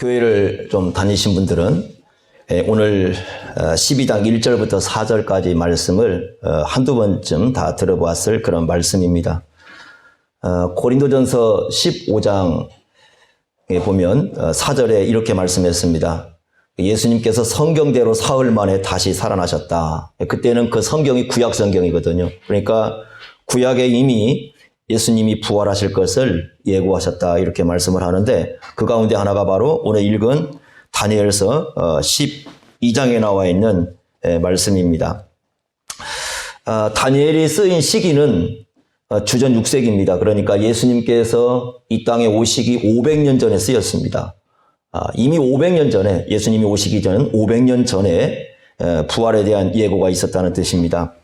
교회를 좀 다니신 분들은 예, 오늘 12장 1절부터 4절까지 말씀을 어, 한두 번쯤 다 들어보았을 그런 말씀입니다. 어, 고린도전서 15장에 보면 4절에 이렇게 말씀했습니다. 예수님께서 성경대로 사흘 만에 다시 살아나셨다. 그때는 그 성경이 구약 성경이거든요. 그러니까 구약에 이미 예수님이 부활하실 것을 예고하셨다. 이렇게 말씀을 하는데 그 가운데 하나가 바로 오늘 읽은 다니엘서 12장에 나와 있는 말씀입니다. 아, 다니엘이 쓰인 시기는 어, 주전 6세기입니다. 그러니까 예수님께서 이 땅에 오시기 500년 전에 쓰였습니다. 아, 이미 500년 전에 예수님이 오시기 전 500년 전에 부활에 대한 예고가 있었다는 뜻입니다.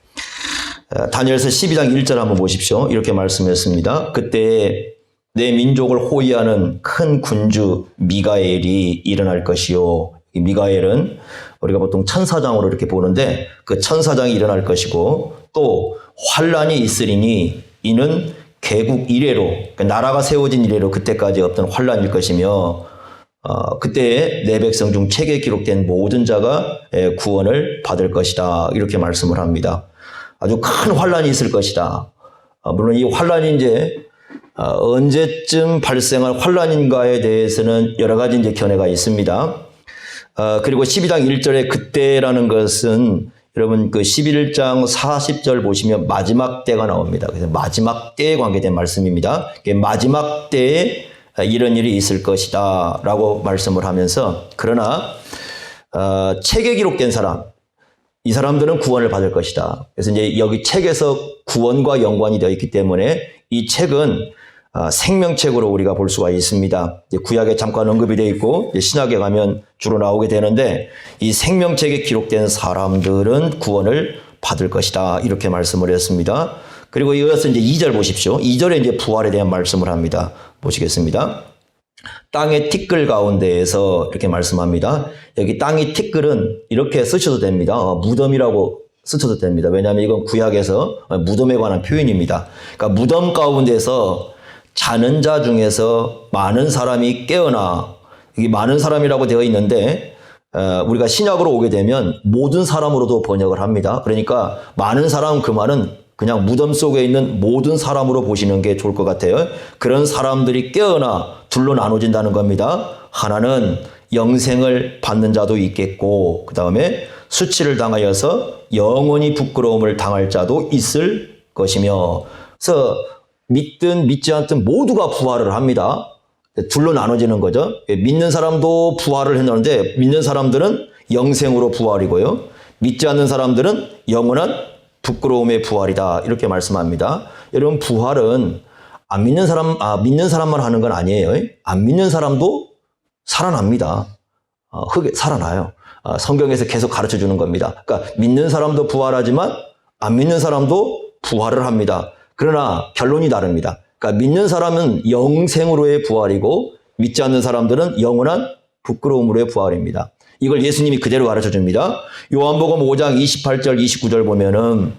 어, 다니엘서 12장 1절 한번 보십시오. 이렇게 말씀했습니다. 그때 내 민족을 호위하는 큰 군주 미가엘이 일어날 것이요. 이 미가엘은 우리가 보통 천사장으로 이렇게 보는데 그 천사장이 일어날 것이고 또 환란이 있으리니 이는 개국 이래로 그러니까 나라가 세워진 이래로 그때까지 없던 환란일 것이며 어, 그때 내 백성 중 책에 기록된 모든 자가 구원을 받을 것이다 이렇게 말씀을 합니다. 아주 큰 환란이 있을 것이다. 어, 물론 이 환란이 이제 어, 언제쯤 발생할 환란인가에 대해서는 여러 가지 이제 견해가 있습니다. 어, 그리고 12장 1절에 그때라는 것은 여러분 그 11장 40절 보시면 마지막 때가 나옵니다. 그래서 마지막 때에 관계된 말씀입니다. 마지막 때에 이런 일이 있을 것이다 라고 말씀을 하면서 그러나 어, 책에 기록된 사람 이 사람들은 구원을 받을 것이다. 그래서 이제 여기 책에서 구원과 연관이 되어 있기 때문에 이 책은 아, 생명책으로 우리가 볼 수가 있습니다. 구약에 잠깐 언급이 되어 있고 신약에 가면 주로 나오게 되는데 이 생명책에 기록된 사람들은 구원을 받을 것이다. 이렇게 말씀을 했습니다. 그리고 이것은 이제 2절 보십시오. 2절에 이제 부활에 대한 말씀을 합니다. 보시겠습니다. 땅의 티끌 가운데에서 이렇게 말씀합니다. 여기 땅의 티끌은 이렇게 쓰셔도 됩니다. 어, 무덤이라고 쓰셔도 됩니다. 왜냐하면 이건 구약에서 무덤에 관한 표현입니다. 그러니까 무덤 가운데서 자는 자 중에서 많은 사람이 깨어나 이게 많은 사람이라고 되어 있는데 어, 우리가 신약으로 오게 되면 모든 사람으로도 번역을 합니다. 그러니까 많은 사람 그 말은 그냥 무덤 속에 있는 모든 사람으로 보시는 게 좋을 것 같아요. 그런 사람들이 깨어나 둘로 나눠진다는 겁니다. 하나는 영생을 받는 자도 있겠고, 그 다음에 수치를 당하여서 영원히 부끄러움을 당할 자도 있을 것이며, 그래서 믿든 믿지 않든 모두가 부활을 합니다. 둘로 나눠지는 거죠. 믿는 사람도 부활을 했는데, 믿는 사람들은 영생으로 부활이고요. 믿지 않는 사람들은 영원한 부끄러움의 부활이다. 이렇게 말씀합니다. 여러분, 부활은 안 믿는 사람, 아, 믿는 사람만 하는 건 아니에요. 안 믿는 사람도 살아납니다. 어, 흙에 살아나요. 어, 성경에서 계속 가르쳐 주는 겁니다. 그러니까 믿는 사람도 부활하지만 안 믿는 사람도 부활을 합니다. 그러나 결론이 다릅니다. 그러니까 믿는 사람은 영생으로의 부활이고 믿지 않는 사람들은 영원한 부끄러움으로의 부활입니다. 이걸 예수님이 그대로 가르쳐 줍니다. 요한복음 5장 28절 29절 보면은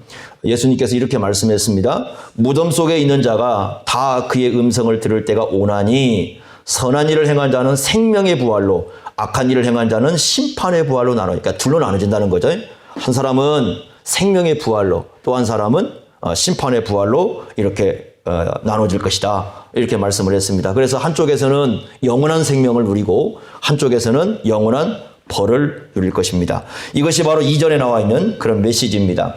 예수님께서 이렇게 말씀했습니다. 무덤 속에 있는 자가 다 그의 음성을 들을 때가 오나니 선한 일을 행한 자는 생명의 부활로 악한 일을 행한 자는 심판의 부활로 나눠. 그러니까 둘로 나눠진다는 거죠. 한 사람은 생명의 부활로 또 한 사람은 어, 심판의 부활로 이렇게 어, 나눠질 것이다. 이렇게 말씀을 했습니다. 그래서 한쪽에서는 영원한 생명을 누리고 한쪽에서는 영원한 벌을 누릴 것입니다. 이것이 바로 이전에 나와 있는 그런 메시지입니다.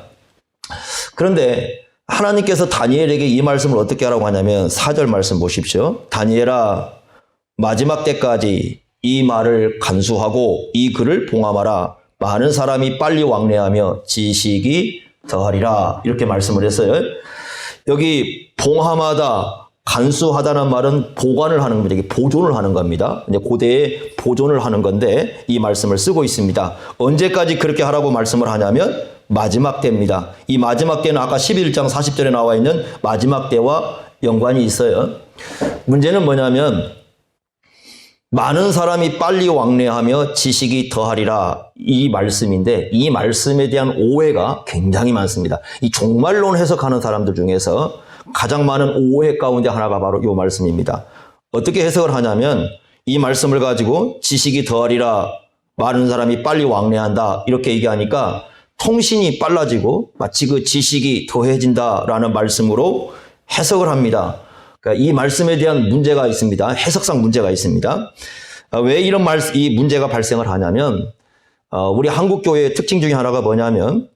그런데 하나님께서 다니엘에게 이 말씀을 어떻게 하라고 하냐면 4절 말씀 보십시오. 다니엘아 마지막 때까지 이 말을 간수하고 이 글을 봉함하라. 많은 사람이 빨리 왕래하며 지식이 더하리라. 이렇게 말씀을 했어요. 여기 봉함하다, 간수하다는 말은 보관을 하는 겁니다. 보존을 하는 겁니다. 이제 고대에 보존을 하는 건데 이 말씀을 쓰고 있습니다. 언제까지 그렇게 하라고 말씀을 하냐면 마지막 때입니다. 이 마지막 때는 아까 11장 40절에 나와 있는 마지막 때와 연관이 있어요. 문제는 뭐냐면 많은 사람이 빨리 왕래하며 지식이 더하리라 이 말씀인데 이 말씀에 대한 오해가 굉장히 많습니다. 이 종말론 해석하는 사람들 중에서 가장 많은 오해 가운데 하나가 바로 이 말씀입니다. 어떻게 해석을 하냐면 이 말씀을 가지고 지식이 더하리라 많은 사람이 빨리 왕래한다 이렇게 얘기하니까 통신이 빨라지고 마치 그 지식이 더해진다라는 말씀으로 해석을 합니다. 그러니까 이 말씀에 대한 문제가 있습니다. 해석상 문제가 있습니다. 아, 왜 이런 말, 이 문제가 발생을 하냐면 어, 우리 한국 교회의 특징 중에 하나가 뭐냐면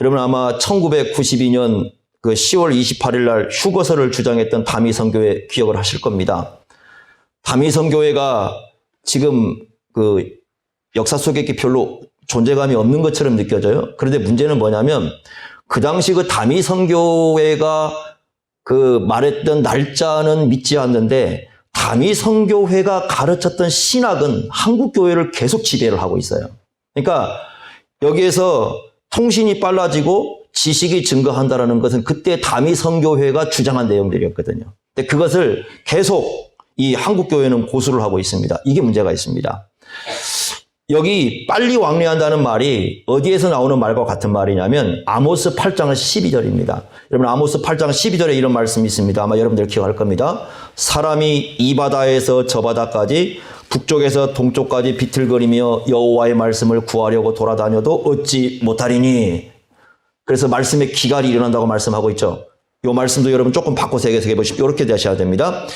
여러분 아마 1992년 그 10월 28일 날 휴거설을 주장했던 다미 선교회 기억을 하실 겁니다. 다미 선교회가 지금 그 역사 속에 이렇게 별로 존재감이 없는 것처럼 느껴져요. 그런데 문제는 뭐냐면 그 당시 그 다미 선교회가 그 말했던 날짜는 믿지 않는데 다미 선교회가 가르쳤던 신학은 한국 교회를 계속 지배를 하고 있어요. 그러니까 여기에서 통신이 빨라지고 지식이 증가한다라는 것은 그때 다미 선교회가 주장한 내용들이었거든요. 근데 그것을 계속 이 한국 교회는 고수를 하고 있습니다. 이게 문제가 있습니다. 여기 빨리 왕래한다는 말이 어디에서 나오는 말과 같은 말이냐면 아모스 8장 12절입니다. 여러분 아모스 8장 12절에 이런 말씀이 있습니다. 아마 여러분들 기억할 겁니다. 사람이 이 바다에서 저 바다까지 북쪽에서 동쪽까지 비틀거리며 여호와의 말씀을 구하려고 돌아다녀도 얻지 못하리니 그래서 말씀에 기갈이 일어난다고 말씀하고 있죠. 이 말씀도 여러분 조금 바꿔서 해석해 보십시오. 이렇게 되셔야 됩니다.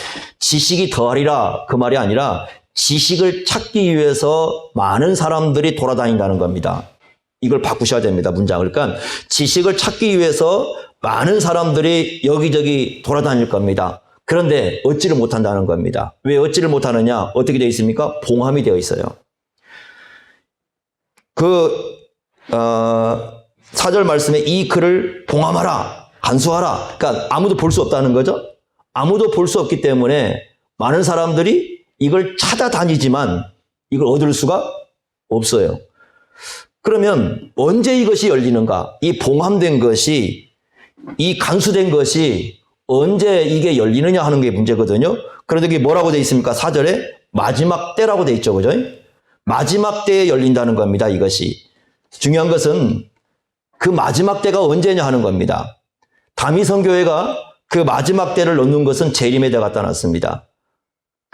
지식이 더하리라 그 말이 아니라 지식을 찾기 위해서 많은 사람들이 돌아다닌다는 겁니다. 이걸 바꾸셔야 됩니다. 문장을. 그러니까 지식을 찾기 위해서 많은 사람들이 여기저기 돌아다닐 겁니다. 그런데 얻지를 못한다는 겁니다. 왜 얻지를 못하느냐? 어떻게 되어 있습니까? 봉함이 되어 있어요. 그 어, 사절 말씀에 이 글을 봉함하라, 간수하라. 그러니까 아무도 볼 수 없다는 거죠. 아무도 볼 수 없기 때문에 많은 사람들이 이걸 찾아다니지만 이걸 얻을 수가 없어요. 그러면 언제 이것이 열리는가? 이 봉함된 것이 이 간수된 것이 언제 이게 열리느냐 하는 게 문제거든요. 그런데 이게 뭐라고 돼 있습니까? 사절에 마지막 때라고 돼 있죠. 그죠? 마지막 때에 열린다는 겁니다. 이것이. 중요한 것은 그 마지막 때가 언제냐 하는 겁니다. 다미성교회가 그 마지막 때를 넣는 것은 재림에 다 갖다 놨습니다.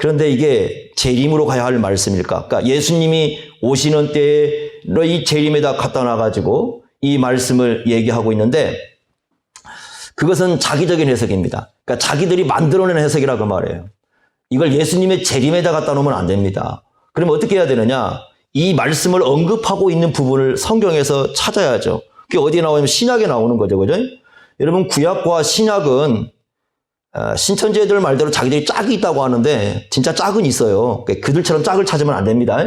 그런데 이게 재림으로 가야 할 말씀일까? 그러니까 예수님이 오시는 때에 이 재림에다 갖다 놔가지고 이 말씀을 얘기하고 있는데 그것은 자기적인 해석입니다. 그러니까 자기들이 만들어낸 해석이라고 말해요. 이걸 예수님의 재림에다 갖다 놓으면 안 됩니다. 그러면 어떻게 해야 되느냐? 이 말씀을 언급하고 있는 부분을 성경에서 찾아야죠. 그게 어디에 나오냐면 신약에 나오는 거죠. 그죠? 여러분, 구약과 신약은 어, 신천지들 말대로 자기들이 짝이 있다고 하는데 진짜 짝은 있어요. 그들처럼 짝을 찾으면 안 됩니다.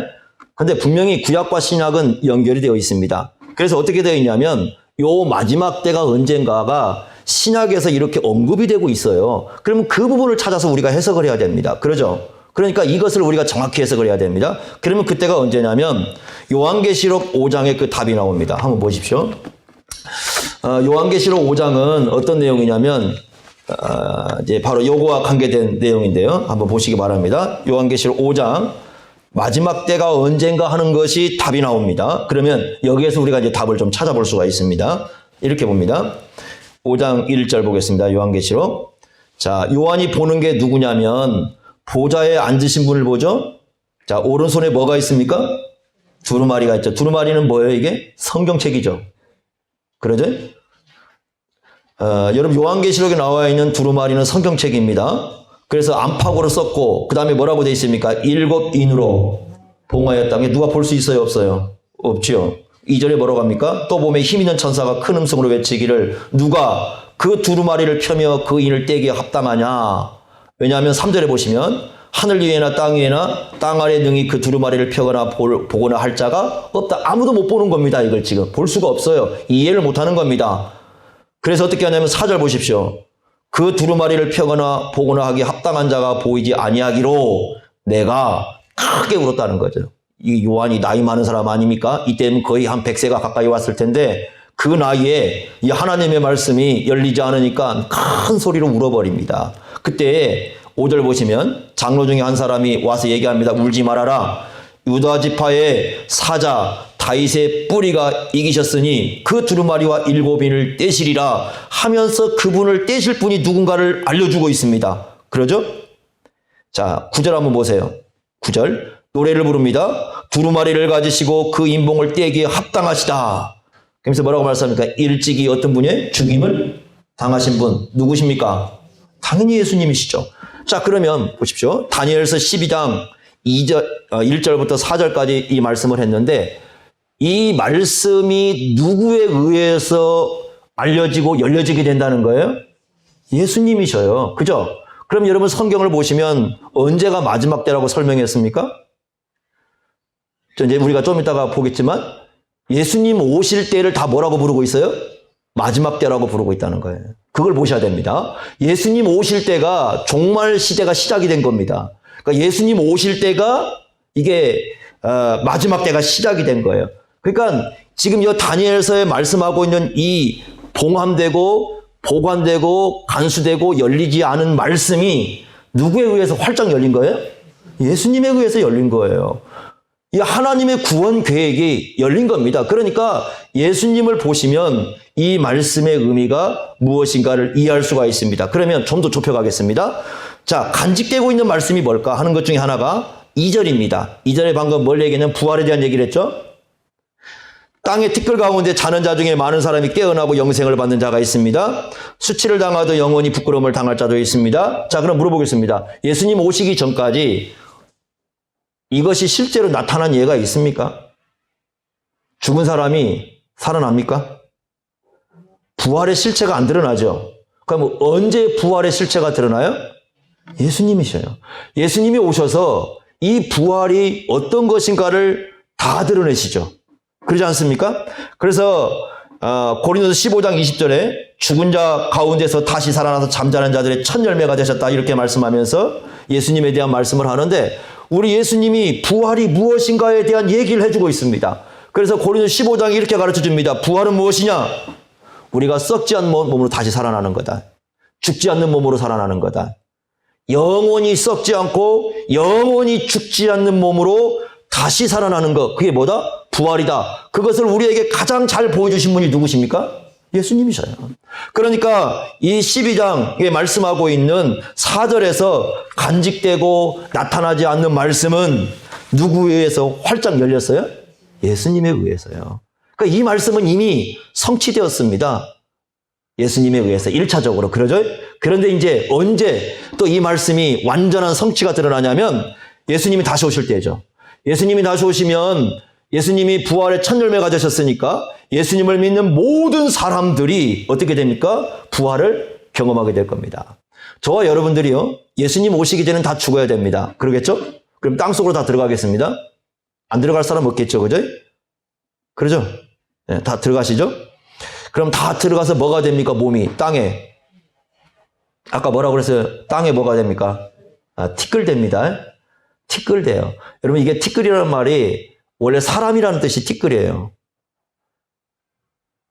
근데 분명히 구약과 신약은 연결이 되어 있습니다. 그래서 어떻게 되어 있냐면 요 마지막 때가 언젠가가 신약에서 이렇게 언급이 되고 있어요. 그러면 그 부분을 찾아서 우리가 해석을 해야 됩니다. 그러죠? 그러니까 이것을 우리가 정확히 해석을 해야 됩니다. 그러면 그때가 언제냐면 요한계시록 5장에 그 답이 나옵니다. 한번 보십시오. 어, 요한계시록 5장은 어떤 내용이냐면 어, 이제 바로 요거와 관계된 내용인데요. 한번 보시기 바랍니다. 요한계시록 5장 마지막 때가 언젠가 하는 것이 답이 나옵니다. 그러면 여기에서 우리가 이제 답을 좀 찾아볼 수가 있습니다. 이렇게 봅니다. 5장 1절 보겠습니다. 요한계시록. 자, 요한이 보는 게 누구냐면 보좌에 앉으신 분을 보죠. 자, 오른손에 뭐가 있습니까? 두루마리가 있죠. 두루마리는 뭐예요, 이게? 성경책이죠. 그러죠? 어, 여러분 요한계시록에 나와 있는 두루마리는 성경책입니다. 그래서 안팎으로 썼고 그 다음에 뭐라고 돼 있습니까? 일곱 인으로 봉하였다. 누가 볼 수 있어요? 없어요? 없지요. 2절에 뭐라고 합니까? 또 보면 힘 있는 천사가 큰 음성으로 외치기를 누가 그 두루마리를 펴며 그 인을 떼기에 합당하냐? 왜냐하면 3절에 보시면 하늘 위에나 땅 위에나 땅 아래 능히 그 두루마리를 펴거나 볼, 보거나 할 자가 없다. 아무도 못 보는 겁니다. 이걸 지금 볼 수가 없어요. 이해를 못 하는 겁니다. 그래서 어떻게 하냐면 4절 보십시오. 그 두루마리를 펴거나 보거나 하기 합당한 자가 보이지 아니하기로 내가 크게 울었다는 거죠. 이 요한이 나이 많은 사람 아닙니까? 이때는 거의 한 100세가 가까이 왔을 텐데 그 나이에 이 하나님의 말씀이 열리지 않으니까 큰 소리로 울어버립니다. 그때 5절 보시면 장로 중에 한 사람이 와서 얘기합니다. 울지 말아라. 유다 지파의 사자 다윗의 뿌리가 이기셨으니 그 두루마리와 일곱인을 떼시리라 하면서 그분을 떼실 분이 누군가를 알려주고 있습니다. 그러죠? 자, 구절 한번 보세요. 9절 노래를 부릅니다. 두루마리를 가지시고 그 인봉을 떼기에 합당하시다. 그러면서 뭐라고 말씀합니까? 일찍이 어떤 분이 죽임을 당하신 분 누구십니까? 당연히 예수님이시죠. 자 그러면 보십시오. 다니엘서 12장 2절, 1절부터 4절까지 이 말씀을 했는데 이 말씀이 누구에 의해서 알려지고 열려지게 된다는 거예요? 예수님이셔요. 그죠? 그럼 여러분 성경을 보시면 언제가 마지막 때라고 설명했습니까? 저 이제 우리가 좀 이따가 보겠지만 예수님 오실 때를 다 뭐라고 부르고 있어요? 마지막 때라고 부르고 있다는 거예요. 그걸 보셔야 됩니다. 예수님 오실 때가 종말 시대가 시작이 된 겁니다. 그러니까 예수님 오실 때가 이게 어, 마지막 때가 시작이 된 거예요. 그러니까 지금 이 다니엘서에 말씀하고 있는 이 봉함되고 보관되고 간수되고 열리지 않은 말씀이 누구에 의해서 활짝 열린 거예요? 예수님에 의해서 열린 거예요. 이 하나님의 구원 계획이 열린 겁니다. 그러니까 예수님을 보시면 이 말씀의 의미가 무엇인가를 이해할 수가 있습니다. 그러면 좀 더 좁혀가겠습니다. 자, 간직되고 있는 말씀이 뭘까 하는 것 중에 하나가 2절입니다. 2절에 방금 뭘 얘기했냐면 부활에 대한 얘기를 했죠? 땅의 티끌 가운데 자는 자 중에 많은 사람이 깨어나고 영생을 받는 자가 있습니다. 수치를 당하도 영원히 부끄러움을 당할 자도 있습니다. 자, 그럼 물어보겠습니다. 예수님 오시기 전까지 이것이 실제로 나타난 예가 있습니까? 죽은 사람이 살아납니까? 부활의 실체가 안 드러나죠. 그럼 언제 부활의 실체가 드러나요? 예수님이셔요. 예수님이 오셔서 이 부활이 어떤 것인가를 다 드러내시죠. 그러지 않습니까? 그래서 어, 고린도서 15장 20절에 죽은 자 가운데서 다시 살아나서 잠자는 자들의 첫 열매가 되셨다 이렇게 말씀하면서 예수님에 대한 말씀을 하는데 우리 예수님이 부활이 무엇인가에 대한 얘기를 해주고 있습니다. 그래서 고린도 15장이 이렇게 가르쳐 줍니다. 부활은 무엇이냐? 우리가 썩지 않는 몸으로 다시 살아나는 거다. 죽지 않는 몸으로 살아나는 거다. 영원히 썩지 않고 영원히 죽지 않는 몸으로 다시 살아나는 것. 그게 뭐다? 부활이다. 그것을 우리에게 가장 잘 보여주신 분이 누구십니까? 예수님이셔요. 그러니까 이 12장에 말씀하고 있는 4절에서 간직되고 나타나지 않는 말씀은 누구에 의해서 활짝 열렸어요? 예수님에 의해서요. 그러니까 이 말씀은 이미 성취되었습니다. 예수님에 의해서 1차적으로. 그러죠? 그런데 이제 언제 또 이 말씀이 완전한 성취가 드러나냐면 예수님이 다시 오실 때죠. 예수님이 다시 오시면 예수님이 부활의 첫 열매가 되셨으니까 예수님을 믿는 모든 사람들이 어떻게 됩니까? 부활을 경험하게 될 겁니다. 저와 여러분들이요, 예수님 오시기 전에는 다 죽어야 됩니다. 그러겠죠? 그럼 땅 속으로 다 들어가겠습니다? 안 들어갈 사람 없겠죠, 그죠? 그러죠? 네, 다 들어가시죠? 그럼 다 들어가서 뭐가 됩니까, 몸이? 땅에. 아까 뭐라고 그랬어요? 땅에 뭐가 됩니까? 아, 티끌 됩니다. 티끌돼요. 여러분, 이게 티끌이라는 말이 원래 사람이라는 뜻이 티끌이에요.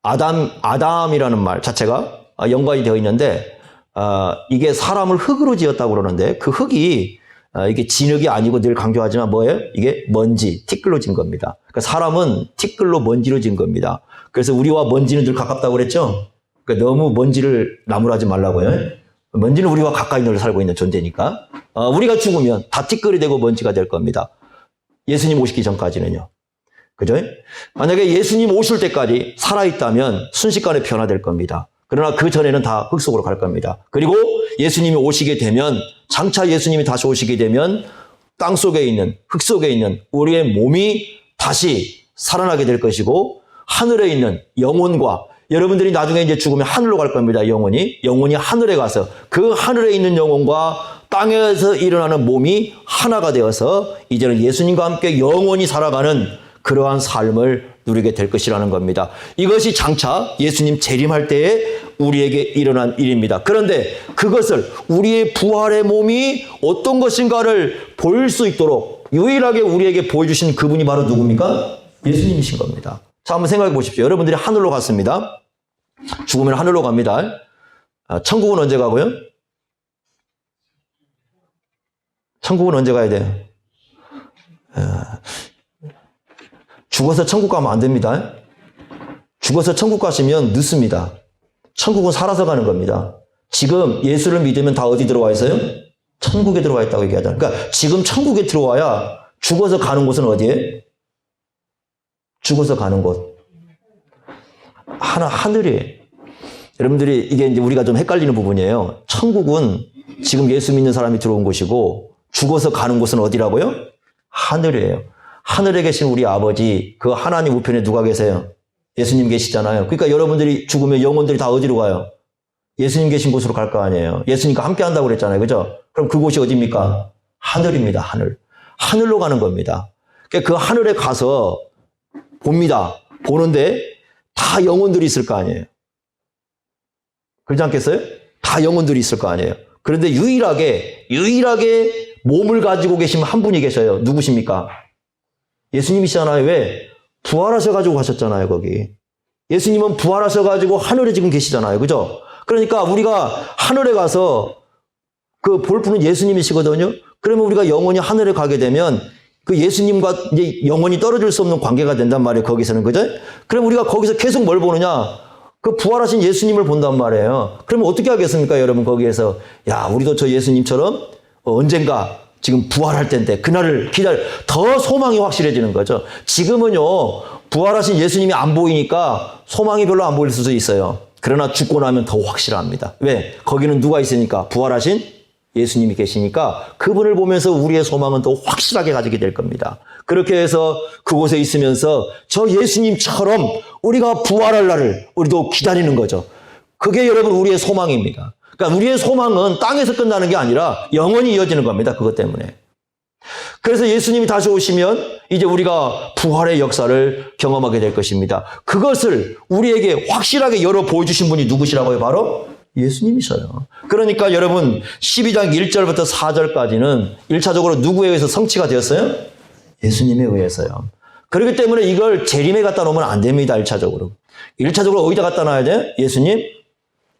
아담, 아담이라는 말 자체가 연관이 되어 있는데, 아, 이게 사람을 흙으로 지었다고 그러는데, 그 흙이, 아, 이게 진흙이 아니고 늘 강조하지만 뭐예요? 이게 먼지, 티끌로 진 겁니다. 그러니까 사람은 티끌로 먼지로 진 겁니다. 그래서 우리와 먼지는 늘 가깝다고 그랬죠? 그러니까 너무 먼지를 나무라지 말라고요. 먼지는 우리와 가까이 늘 살고 있는 존재니까. 어, 우리가 죽으면 다 티끌이 되고 먼지가 될 겁니다. 예수님 오시기 전까지는요. 그죠? 만약에 예수님 오실 때까지 살아있다면 순식간에 변화될 겁니다. 그러나 그 전에는 다 흙 속으로 갈 겁니다. 그리고 예수님이 오시게 되면, 장차 예수님이 다시 오시게 되면 땅 속에 있는, 흙 속에 있는 우리의 몸이 다시 살아나게 될 것이고, 하늘에 있는 영혼과 여러분들이 나중에 이제 죽으면 하늘로 갈 겁니다. 영혼이. 영혼이 하늘에 가서 그 하늘에 있는 영혼과 땅에서 일어나는 몸이 하나가 되어서 이제는 예수님과 함께 영원히 살아가는 그러한 삶을 누리게 될 것이라는 겁니다. 이것이 장차 예수님 재림할 때에 우리에게 일어난 일입니다. 그런데 그것을 우리의 부활의 몸이 어떤 것인가를 보일 수 있도록 유일하게 우리에게 보여주신 그분이 바로 누굽니까? 예수님이신 겁니다. 자, 한번 생각해 보십시오. 여러분들이 하늘로 갔습니다. 죽으면 하늘로 갑니다. 아, 천국은 언제 가고요? 천국은 언제 가야 돼요? 아, 죽어서 천국 가면 안 됩니다. 죽어서 천국 가시면 늦습니다. 천국은 살아서 가는 겁니다. 지금 예수를 믿으면 다 어디 들어와 있어요? 천국에 들어와 있다고 얘기하잖아요. 그러니까 지금 천국에 들어와야 죽어서 가는 곳은 어디에? 죽어서 가는 곳. 하나, 하늘이에요. 여러분들이 이게 이제 우리가 좀 헷갈리는 부분이에요. 천국은 지금 예수 믿는 사람이 들어온 곳이고 죽어서 가는 곳은 어디라고요? 하늘이에요. 하늘에 계신 우리 아버지, 그 하나님 우편에 누가 계세요? 예수님 계시잖아요. 그러니까 여러분들이 죽으면 영혼들이 다 어디로 가요? 예수님 계신 곳으로 갈 거 아니에요. 예수님과 함께 한다고 그랬잖아요. 그죠? 그럼 그곳이 어디입니까? 하늘입니다. 하늘. 하늘로 가는 겁니다. 그러니까 그 하늘에 가서 봅니다. 보는데 다 영혼들이 있을 거 아니에요. 그렇지 않겠어요? 다 영혼들이 있을 거 아니에요. 그런데 유일하게, 유일하게 몸을 가지고 계신 한 분이 계셔요. 누구십니까? 예수님이시잖아요. 왜? 부활하셔가지고 가셨잖아요, 거기. 예수님은 부활하셔가지고 하늘에 지금 계시잖아요. 그죠? 그러니까 우리가 하늘에 가서 그 볼 분은 예수님이시거든요. 그러면 우리가 영원히 하늘에 가게 되면 그 예수님과 이제 영원히 떨어질 수 없는 관계가 된단 말이에요. 거기서는 그죠? 그럼 우리가 거기서 계속 뭘 보느냐? 그 부활하신 예수님을 본단 말이에요. 그러면 어떻게 하겠습니까, 여러분? 거기에서 야, 우리도 저 예수님처럼 언젠가 지금 부활할 텐데 그날을 기다려 더 소망이 확실해지는 거죠. 지금은요 부활하신 예수님이 안 보이니까 소망이 별로 안 보일 수도 있어요. 그러나 죽고 나면 더 확실합니다. 왜? 거기는 누가 있으니까 부활하신 예수님이 계시니까 그분을 보면서 우리의 소망은 더 확실하게 가지게 될 겁니다. 그렇게 해서 그곳에 있으면서 저 예수님처럼 우리가 부활할 날을 우리도 기다리는 거죠. 그게 여러분 우리의 소망입니다. 그러니까 우리의 소망은 땅에서 끝나는 게 아니라 영원히 이어지는 겁니다. 그것 때문에. 그래서 예수님이 다시 오시면 이제 우리가 부활의 역사를 경험하게 될 것입니다. 그것을 우리에게 확실하게 열어 보여주신 분이 누구시라고요? 바로 예수님이셔요. 그러니까 여러분 12장 1절부터 4절까지는 1차적으로 누구에 의해서 성취가 되었어요? 예수님에 의해서요. 그렇기 때문에 이걸 재림에 갖다 놓으면 안 됩니다. 1차적으로. 1차적으로 어디다 갖다 놔야 돼? 예수님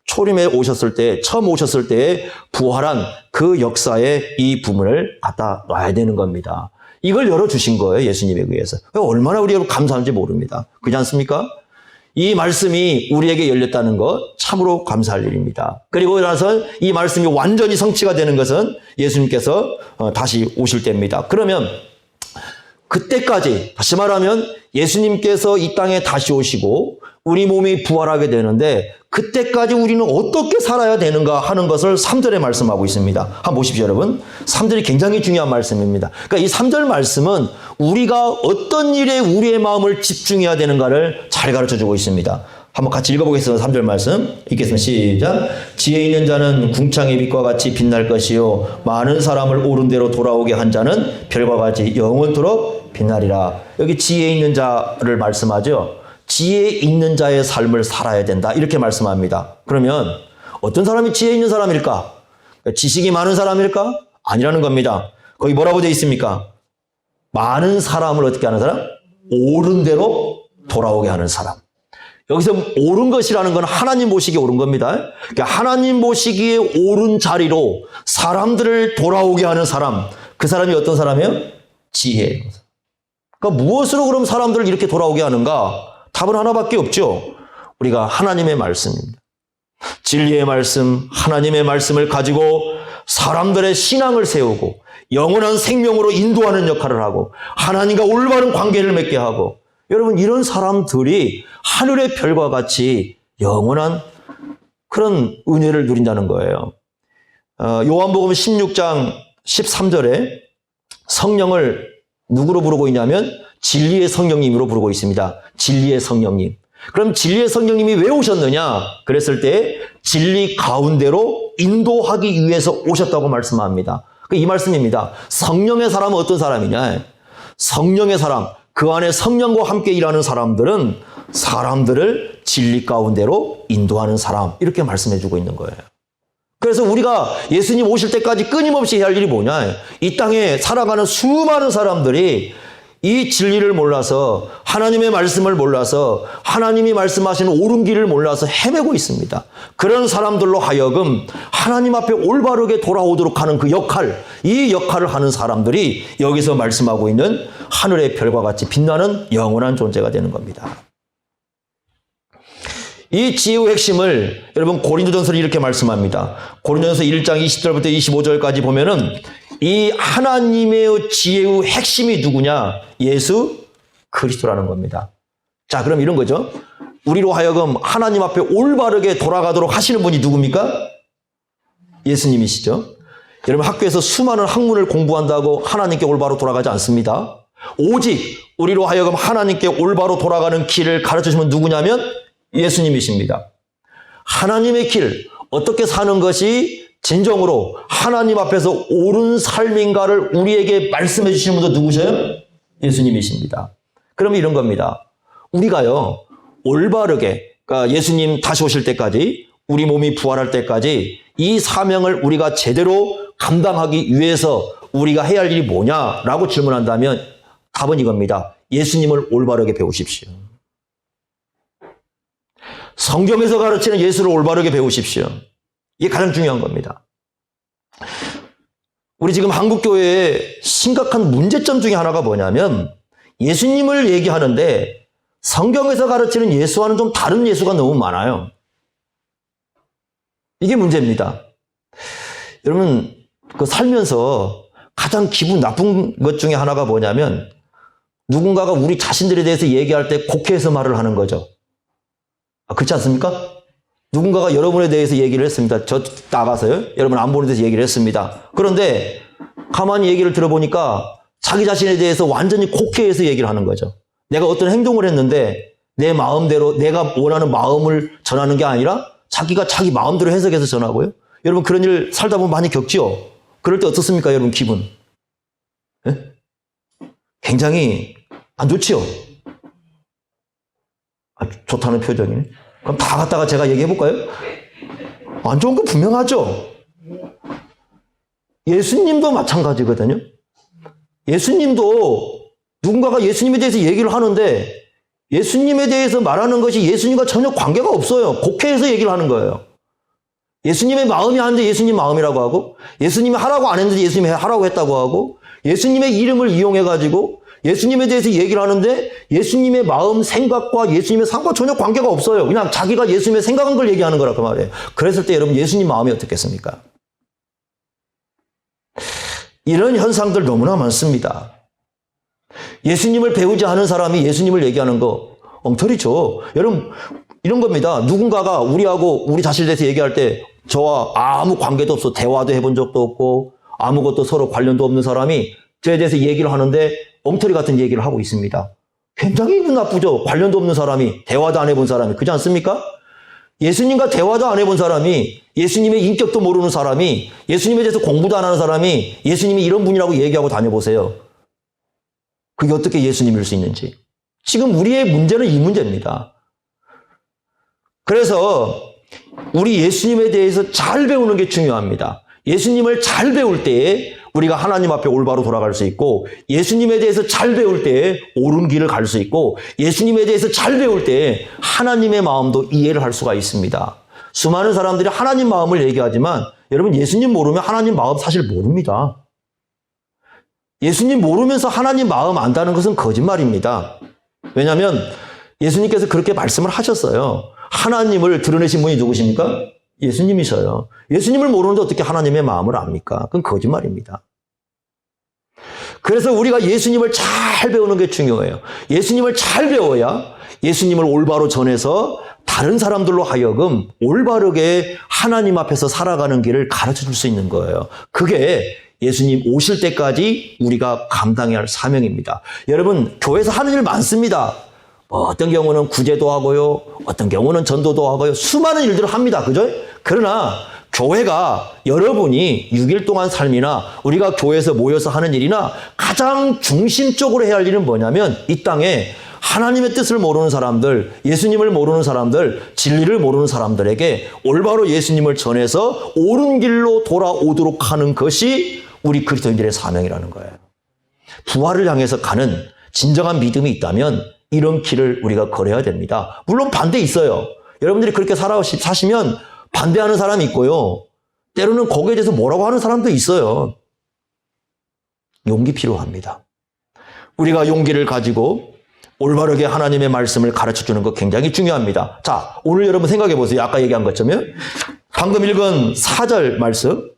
초림에 오셨을 때, 처음 오셨을 때 부활한 그 역사에 이 부분을 갖다 놔야 되는 겁니다. 이걸 열어주신 거예요, 예수님에 의해서. 얼마나 우리가 감사한지 모릅니다. 그렇지 않습니까? 이 말씀이 우리에게 열렸다는 것 참으로 감사할 일입니다. 그리고 나서 이 말씀이 완전히 성취가 되는 것은 예수님께서 어, 다시 오실 때입니다. 그러면 그때까지 다시 말하면 예수님께서 이 땅에 다시 오시고 우리 몸이 부활하게 되는데 그때까지 우리는 어떻게 살아야 되는가 하는 것을 3절에 말씀하고 있습니다. 한번 보십시오, 여러분. 3절이 굉장히 중요한 말씀입니다. 그러니까 이 3절 말씀은 우리가 어떤 일에 우리의 마음을 집중해야 되는가를 잘 가르쳐 주고 있습니다. 한번 같이 읽어보겠습니다. 3절 말씀. 읽겠습니다. 시작. 지혜 있는 자는 궁창의 빛과 같이 빛날 것이요. 많은 사람을 옳은 대로 돌아오게 한 자는 별과 같이 영원토록 빛나리라. 여기 지혜 있는 자를 말씀하죠. 지혜 있는 자의 삶을 살아야 된다. 이렇게 말씀합니다. 그러면 어떤 사람이 지혜 있는 사람일까? 지식이 많은 사람일까? 아니라는 겁니다. 거기 뭐라고 되어 있습니까? 많은 사람을 어떻게 하는 사람? 옳은 대로 돌아오게 하는 사람. 여기서 옳은 것이라는 건 하나님 보시기에 옳은 겁니다. 그러니까 하나님 보시기에 옳은 자리로 사람들을 돌아오게 하는 사람. 그 사람이 어떤 사람이에요? 지혜. 그러니까 무엇으로 그럼 사람들을 이렇게 돌아오게 하는가? 답은 하나밖에 없죠. 우리가 하나님의 말씀입니다. 진리의 말씀, 하나님의 말씀을 가지고 사람들의 신앙을 세우고 영원한 생명으로 인도하는 역할을 하고 하나님과 올바른 관계를 맺게 하고 여러분 이런 사람들이 하늘의 별과 같이 영원한 그런 은혜를 누린다는 거예요. 어, 요한복음 16장 13절에 성령을 누구로 부르고 있냐면 진리의 성령님으로 부르고 있습니다. 진리의 성령님. 그럼 진리의 성령님이 왜 오셨느냐? 그랬을 때 진리 가운데로 인도하기 위해서 오셨다고 말씀합니다. 이 말씀입니다. 성령의 사람은 어떤 사람이냐? 성령의 사람, 그 안에 성령과 함께 일하는 사람들은 사람들을 진리 가운데로 인도하는 사람. 이렇게 말씀해 주고 있는 거예요. 그래서 우리가 예수님 오실 때까지 끊임없이 해야 할 일이 뭐냐? 이 땅에 살아가는 수많은 사람들이 이 진리를 몰라서 하나님의 말씀을 몰라서 하나님이 말씀하시는 옳은 길을 몰라서 헤매고 있습니다. 그런 사람들로 하여금 하나님 앞에 올바르게 돌아오도록 하는 그 역할, 이 역할을 하는 사람들이 여기서 말씀하고 있는 하늘의 별과 같이 빛나는 영원한 존재가 되는 겁니다. 이 지혜의 핵심을 여러분 고린도전서를 이렇게 말씀합니다. 고린도전서 1장 20절부터 25절까지 보면은 이 하나님의 지혜의 핵심이 누구냐? 예수 그리스도라는 겁니다. 자, 그럼 이런 거죠. 우리로 하여금 하나님 앞에 올바르게 돌아가도록 하시는 분이 누굽니까? 예수님이시죠. 여러분 학교에서 수많은 학문을 공부한다고 하나님께 올바로 돌아가지 않습니다. 오직 우리로 하여금 하나님께 올바로 돌아가는 길을 가르쳐 주시면 누구냐면 예수님이십니다. 하나님의 길, 어떻게 사는 것이 진정으로 하나님 앞에서 옳은 삶인가를 우리에게 말씀해 주시는 분도 누구셔요? 예수님이십니다. 그러면 이런 겁니다. 우리가요, 올바르게, 그러니까 예수님 다시 오실 때까지, 우리 몸이 부활할 때까지 이 사명을 우리가 제대로 감당하기 위해서 우리가 해야 할 일이 뭐냐라고 질문한다면 답은 이겁니다. 예수님을 올바르게 배우십시오. 성경에서 가르치는 예수를 올바르게 배우십시오. 이게 가장 중요한 겁니다. 우리 지금 한국교회의 심각한 문제점 중에 하나가 뭐냐면 예수님을 얘기하는데 성경에서 가르치는 예수와는 좀 다른 예수가 너무 많아요. 이게 문제입니다. 여러분, 그 살면서 가장 기분 나쁜 것 중에 하나가 뭐냐면 누군가가 우리 자신들에 대해서 얘기할 때 곡해해서 말을 하는 거죠. 아, 그렇지 않습니까? 누군가가 여러분에 대해서 얘기를 했습니다. 저 나가서요. 여러분 안 보는 데서 얘기를 했습니다. 그런데 가만히 얘기를 들어보니까 자기 자신에 대해서 완전히 곡해해서 얘기를 하는 거죠. 내가 어떤 행동을 했는데 내 마음대로 내가 원하는 마음을 전하는 게 아니라 자기가 자기 마음대로 해석해서 전하고요. 여러분 그런 일 살다 보면 많이 겪지요. 그럴 때 어떻습니까, 여러분 기분? 예? 굉장히 안 좋지요. 아, 좋다는 표정이네. 그럼 다 갖다가 제가 얘기해 볼까요? 안 좋은 거 분명하죠. 예수님도 마찬가지거든요. 예수님도 누군가가 예수님에 대해서 얘기를 하는데 예수님에 대해서 말하는 것이 예수님과 전혀 관계가 없어요. 곡해해서 얘기를 하는 거예요. 예수님의 마음이 하는데 예수님 마음이라고 하고 예수님이 하라고 안 했는데 예수님이 하라고 했다고 하고 예수님의 이름을 이용해 가지고 예수님에 대해서 얘기를 하는데 예수님의 마음 생각과 예수님의 삶과 전혀 관계가 없어요. 그냥 자기가 예수님의 생각한 걸 얘기하는 거라 그 말이에요. 그랬을 때 여러분 예수님 마음이 어떻겠습니까? 이런 현상들 너무나 많습니다. 예수님을 배우지 않은 사람이 예수님을 얘기하는 거 엉터리죠. 여러분 이런 겁니다. 누군가가 우리하고 우리 자신에 대해서 얘기할 때 저와 아무 관계도 없어 대화도 해본 적도 없고 아무것도 서로 관련도 없는 사람이 저에 대해서 얘기를 하는데 엉터리 같은 얘기를 하고 있습니다. 굉장히 기분 나쁘죠. 관련도 없는 사람이 대화도 안 해본 사람이 그렇지 않습니까? 예수님과 대화도 안 해본 사람이 예수님의 인격도 모르는 사람이 예수님에 대해서 공부도 안 하는 사람이 예수님이 이런 분이라고 얘기하고 다녀보세요. 그게 어떻게 예수님일 수 있는지. 지금 우리의 문제는 이 문제입니다. 그래서 우리 예수님에 대해서 잘 배우는 게 중요합니다. 예수님을 잘 배울 때에 우리가 하나님 앞에 올바로 돌아갈 수 있고 예수님에 대해서 잘 배울 때에 옳은 길을 갈 수 있고 예수님에 대해서 잘 배울 때에 하나님의 마음도 이해를 할 수가 있습니다. 수많은 사람들이 하나님 마음을 얘기하지만 여러분 예수님 모르면 하나님 마음 사실 모릅니다. 예수님 모르면서 하나님 마음 안다는 것은 거짓말입니다. 왜냐하면 예수님께서 그렇게 말씀을 하셨어요. 하나님을 드러내신 분이 누구십니까? 예수님이셔요. 예수님을 모르는데 어떻게 하나님의 마음을 압니까? 그건 거짓말입니다. 그래서 우리가 예수님을 잘 배우는 게 중요해요. 예수님을 잘 배워야 예수님을 올바로 전해서 다른 사람들로 하여금 올바르게 하나님 앞에서 살아가는 길을 가르쳐 줄 수 있는 거예요. 그게 예수님 오실 때까지 우리가 감당해야 할 사명입니다. 여러분, 교회에서 하는 일 많습니다. 뭐 어떤 경우는 구제도 하고요. 어떤 경우는 전도도 하고요. 수많은 일들을 합니다. 그죠? 그러나 교회가 여러분이 6일 동안 삶이나 우리가 교회에서 모여서 하는 일이나 가장 중심적으로 해야 할 일은 뭐냐면 이 땅에 하나님의 뜻을 모르는 사람들, 예수님을 모르는 사람들, 진리를 모르는 사람들에게 올바로 예수님을 전해서 옳은 길로 돌아오도록 하는 것이 우리 그리스도인들의 사명이라는 거예요. 부활을 향해서 가는 진정한 믿음이 있다면 이런 길을 우리가 걸어야 됩니다. 물론 반대 있어요. 여러분들이 그렇게 살아 사시면 반대하는 사람이 있고요. 때로는 거기에 대해서 뭐라고 하는 사람도 있어요. 용기 필요합니다. 우리가 용기를 가지고 올바르게 하나님의 말씀을 가르쳐 주는 거 굉장히 중요합니다. 자, 오늘 여러분 생각해 보세요. 아까 얘기한 것처럼 방금 읽은 4절 말씀.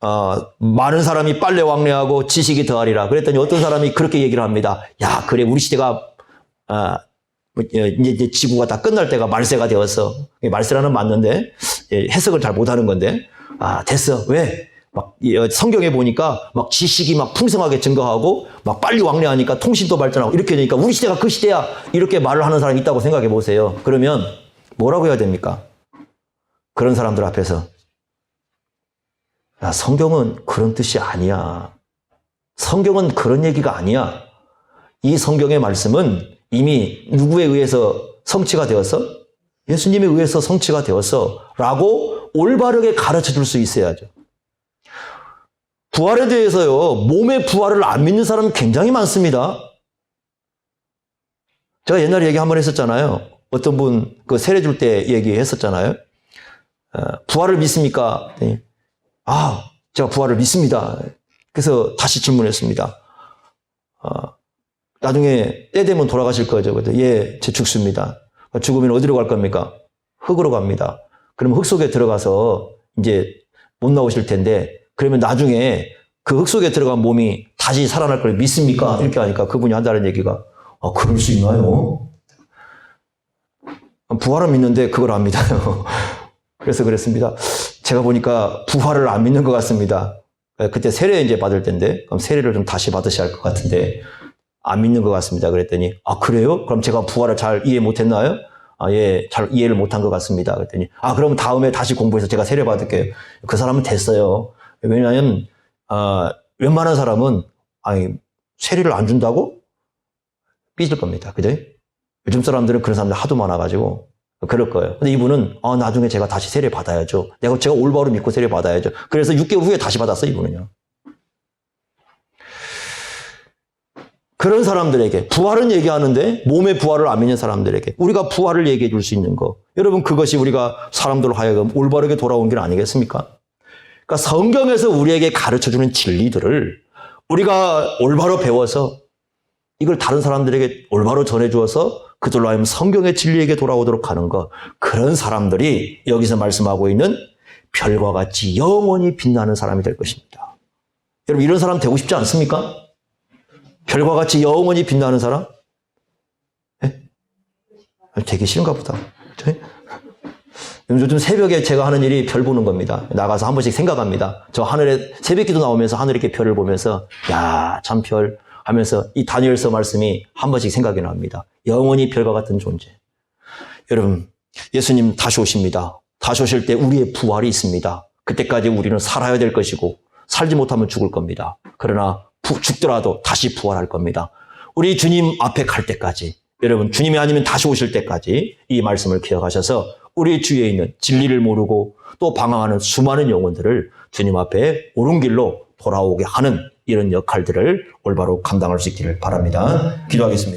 어, 많은 사람이 빨래 왕래하고 지식이 더하리라. 그랬더니 어떤 사람이 그렇게 얘기를 합니다. 야, 그래, 우리 시대가, 아, 뭐, 예, 이제 지구가 다 끝날 때가 말세가 되었어. 말세라는 맞는데, 예, 해석을 잘 못하는 건데, 아, 됐어. 왜? 막, 이, 어, 성경에 보니까 막 지식이 막 풍성하게 증가하고, 막 빨리 왕래하니까 통신도 발전하고, 이렇게 되니까 우리 시대가 그 시대야. 이렇게 말을 하는 사람이 있다고 생각해 보세요. 그러면 뭐라고 해야 됩니까? 그런 사람들 앞에서. 야, 성경은 그런 뜻이 아니야. 성경은 그런 얘기가 아니야. 이 성경의 말씀은 이미 누구에 의해서 성취가 되었어? 예수님에 의해서 성취가 되었어. 라고 올바르게 가르쳐 줄 수 있어야죠. 부활에 대해서요, 몸의 부활을 안 믿는 사람은 굉장히 많습니다. 제가 옛날에 얘기 한 번 했었잖아요. 어떤 분, 그 세례 줄 때 얘기했었잖아요. 어, 부활을 믿습니까? 네. 아, 제가 부활을 믿습니다. 그래서 다시 질문했습니다. 어, 나중에 때 되면 돌아가실 거죠. 그랬더니 예, 제 죽습니다. 죽으면 어디로 갈 겁니까? 흙으로 갑니다. 그럼 흙 속에 들어가서 이제 못 나오실 텐데 그러면 나중에 그 흙 속에 들어간 몸이 다시 살아날 걸 믿습니까? 이렇게 하니까 그분이 한다는 얘기가 아, 그럴 수 있나요? 부활은 믿는데 그걸 안 믿어요. 그래서 그랬습니다. 제가 보니까 부활을 안 믿는 것 같습니다. 그때 세례 이제 받을 텐데, 그럼 세례를 좀 다시 받으셔야 할 것 같은데, 안 믿는 것 같습니다. 그랬더니, 아, 그래요? 그럼 제가 부활을 잘 이해 못 했나요? 아, 예, 잘 이해를 못한 것 같습니다. 그랬더니, 아, 그럼 다음에 다시 공부해서 제가 세례 받을게요. 그 사람은 됐어요. 왜냐하면, 아, 웬만한 사람은, 아니, 세례를 안 준다고? 삐질 겁니다. 그죠? 요즘 사람들은 그런 사람들 하도 많아가지고, 그럴 거예요. 근데 이분은, 아, 나중에 제가 다시 세례 받아야죠. 내가, 제가 올바로 믿고 세례 받아야죠. 그래서 6개월 후에 다시 받았어요, 이분은요. 그런 사람들에게, 부활은 얘기하는데, 몸의 부활을 안 믿는 사람들에게, 우리가 부활을 얘기해 줄 수 있는 거. 여러분, 그것이 우리가 사람들로 하여금 올바르게 돌아온 길 아니겠습니까? 그러니까 성경에서 우리에게 가르쳐 주는 진리들을 우리가 올바로 배워서 이걸 다른 사람들에게 올바로 전해 주어서 그들로 하여금 성경의 진리에게 돌아오도록 하는 것. 그런 사람들이 여기서 말씀하고 있는 별과 같이 영원히 빛나는 사람이 될 것입니다. 여러분, 이런 사람 되고 싶지 않습니까? 별과 같이 영원히 빛나는 사람? 네? 되게 싫은가 보다. 네? 요즘 새벽에 제가 하는 일이 별 보는 겁니다. 나가서 한 번씩 생각합니다. 저 하늘에 새벽 기도 나오면서 하늘에 이렇게 별을 보면서 야, 참 별. 하면서 이 다니엘서 말씀이 한 번씩 생각이 납니다. 영원히 별과 같은 존재. 여러분, 예수님 다시 오십니다. 다시 오실 때 우리의 부활이 있습니다. 그때까지 우리는 살아야 될 것이고, 살지 못하면 죽을 겁니다. 그러나 죽더라도 다시 부활할 겁니다. 우리 주님 앞에 갈 때까지, 여러분, 주님이 아니면 다시 오실 때까지 이 말씀을 기억하셔서 우리 주위에 있는 진리를 모르고 또 방황하는 수많은 영혼들을 주님 앞에 옳은 길로 돌아오게 하는 이런 역할들을 올바로 감당할 수 있기를 바랍니다. 기도하겠습니다.